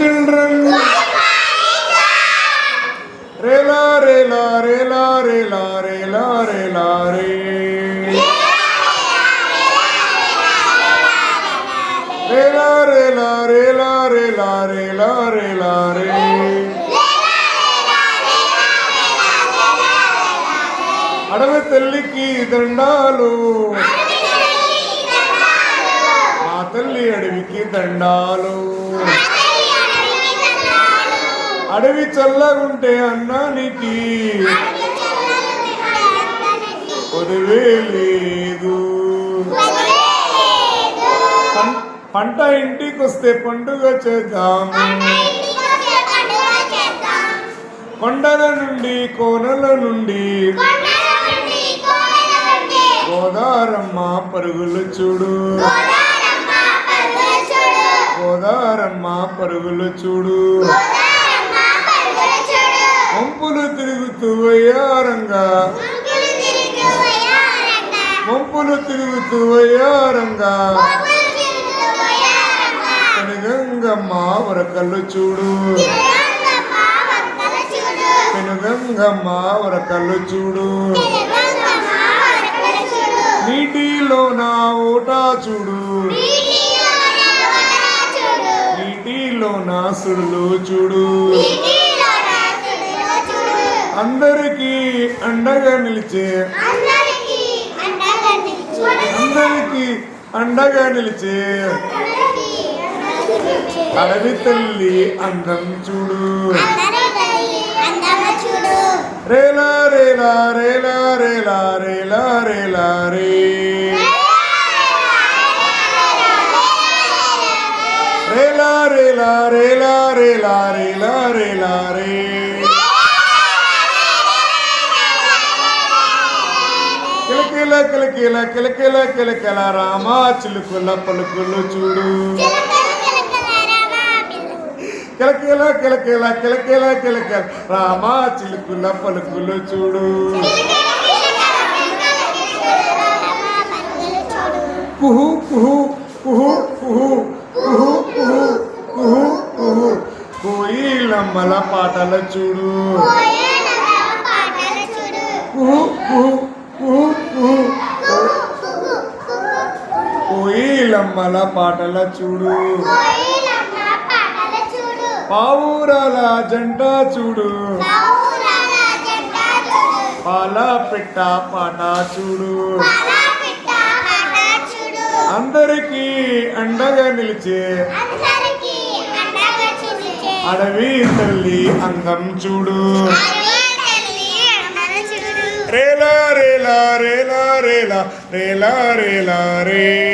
children. Re la re la re la re la re la re la re. Re la re la re la re la re la re la re. అడవి తల్లికి దండాలు మా తల్లి అడవికి దండాలు అడవి చల్లగుంటే అన్నానికి కొదువే లేదు. పంట ఇంటికి వస్తే పండుగ చేద్దాము కొండల నుండి కోనల నుండి గోదారమ్మ పరుగులు చూడు. గోదారమ్మ పరుగులు చూడు. వంపులు తిరుగుతూ వయ్యారంగా వంపులు తిరుగుతూ వయ్యారంగా పెనుగంగమ్మ వరకల్లు చూడు. పెనుగంగమ్మ వరకల్లు చూడు. నీటిలో నా ఓటా చూడు. నీటిలో నా సుడులు చూడు. అందరికీ అండగా నిలిచే అందరికీ అండగా నిలిచే అడవి తల్లి అందం చూడు రేలా రేలా రేలా రేలా రేలా రేలా రే రేలా రేలా రేలా రేలా రేలా రేలా రే కిలకిల కిలకిల కిలకిల రామా చిలుకుల పలుకులు చూడు కిలకిల కిలకిల కిలకిల కిలకిల రామా చిలుకుల పలుకులు చూడు కుహు కుహు కుహు కుహు కుహు కుహు కుహు కుహు కోయిలమ్మల పాటలు చూడు కుహు కుహు కుహు కుహు కోయిలమ్మల పాటల చూడు. పావురాల జంట చూడు. పాల పెట్ట పాట చూడు. అందరికీ అండగా నిలిచే అడవి తల్లి అందం చూడు. రేలా రేలా రేలా రేలా రేలా రేలా రే.